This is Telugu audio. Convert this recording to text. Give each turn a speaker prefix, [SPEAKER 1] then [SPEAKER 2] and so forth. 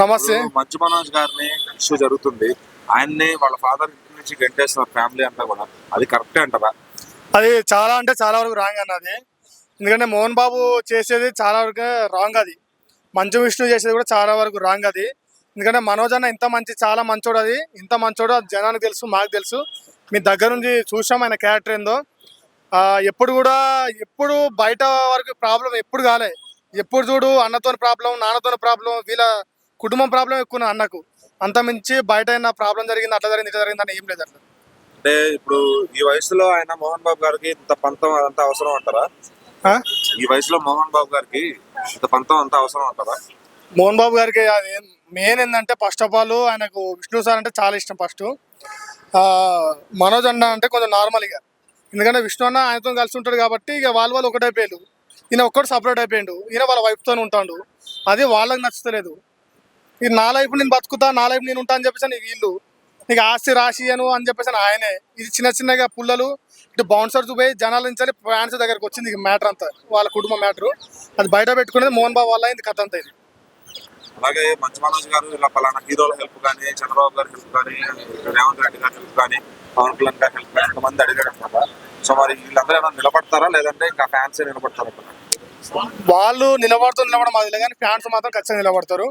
[SPEAKER 1] నమస్తే.
[SPEAKER 2] మంచు మనోజ్ గారిని ఇష్యూ జరుగుతుంది. ఆయన్ని వాళ్ళ ఫాదర్ ఇంటి నుంచి గెంటేస్తున్నారు ఫ్యామిలీ అంతా కూడా. అది కరెక్టే అంటారా?
[SPEAKER 1] అది చాలా అంటే చాలా వరకు రాంగ్ అన్నది ఎందుకంటే మోహన్ బాబు చేసేది చాలా వరకు రాంగ్ అది. మంచు విష్ణు చేసేది కూడా చాలా వరకు రాంగ్ అది. ఎందుకంటే మనోజ్ అన్న ఇంత మంచి చాలా మంచోడు అది. ఇంత మంచోడు అది జనానికి తెలుసు మాకు తెలుసు. మీ దగ్గర నుంచి చూసాం ఆయన క్యారెక్టర్ ఏందో. ఎప్పుడు కూడా ఎప్పుడు బయట వరకు ప్రాబ్లం ఎప్పుడు కాలే. ఎప్పుడు చూడు అన్నతో ప్రాబ్లం నాన్నతో ప్రాబ్లం వీళ్ళ కుటుంబం ప్రాబ్లం ఎక్కువ అన్నకు. అంత మించి బయట అయినా ప్రాబ్లం జరిగింది అట్లా జరిగింది ఇట్లా జరిగింది అని ఏం లేదు అట్లా.
[SPEAKER 2] అంటే ఇప్పుడు ఈ వయసులో ఆయన మోహన్ బాబు గారికి ఇంత పంతం అదంతా అవసరం అంటారా? ఈ వయసులో మోహన్ బాబు గారికి ఇంత పంతం అంతా అవసరం అంటారా?
[SPEAKER 1] మోహన్ బాబు గారికి అది మెయిన్ ఏంటంటే ఫస్ట్ ఆఫ్ ఆల్ ఆయనకు విష్ణు సార్ అంటే చాలా ఇష్టం ఫస్ట్ మనోజ్ అన్న అంటే కొంచెం నార్మల్ ఇక. ఎందుకంటే విష్ణు అన్న ఆయనతో కలిసి ఉంటాడు కాబట్టి ఇక వాళ్ళు వాళ్ళు ఒకటైపోయాడు ఈయన ఒక్కడు సపరేట్ అయిపోయాడు. ఈయన వాళ్ళ వైఫ్తో ఉంటాడు. అది వాళ్ళకి నచ్చుతలేదు. ఇది నా లైఫ్ నేను బతుకుతా నా లైఫ్ నేను ఉంటా అని చెప్పేసి అని వీళ్ళు నీకు ఆస్తి రాసి అను చెప్పేసి ఆయనే. ఇది చిన్న చిన్నగా పుల్లలు ఇటు బౌన్సర్స్ పోయి జనాల నుంచి ఫ్యాన్స్ దగ్గరకు వచ్చింది మ్యాటర్ అంతా వాళ్ళ కుటుంబ మ్యాటర్ అది బయట పెట్టుకునేది మోహన్ బాబు వల్ల అయింది కథ అంతా ఇది.
[SPEAKER 2] అలాగే మంచు మనోజ్ గారు ఇలా పలానా హీరోల హెల్ప్ కానీ చంద్రబాబు గారి హెల్ప్ కానీ రేవంత్ రెడ్డి గారి హెల్ప్ కానీ పవన్ కళ్యాణ్ గారి హెల్ప్ కానీ ఎంతమంది అడిగాడు అనమాట సో మరి వీళ్ళందరూ ఏమైనా నిలబడతారా? లేదంటే ఇంకా ఫ్యాన్స్ నిలబడతారా?
[SPEAKER 1] వాళ్ళు నిలబడుతూ నిలబడం అది కానీ ఫ్యాన్స్ మాత్రం ఖచ్చితంగా నిలబడతారు.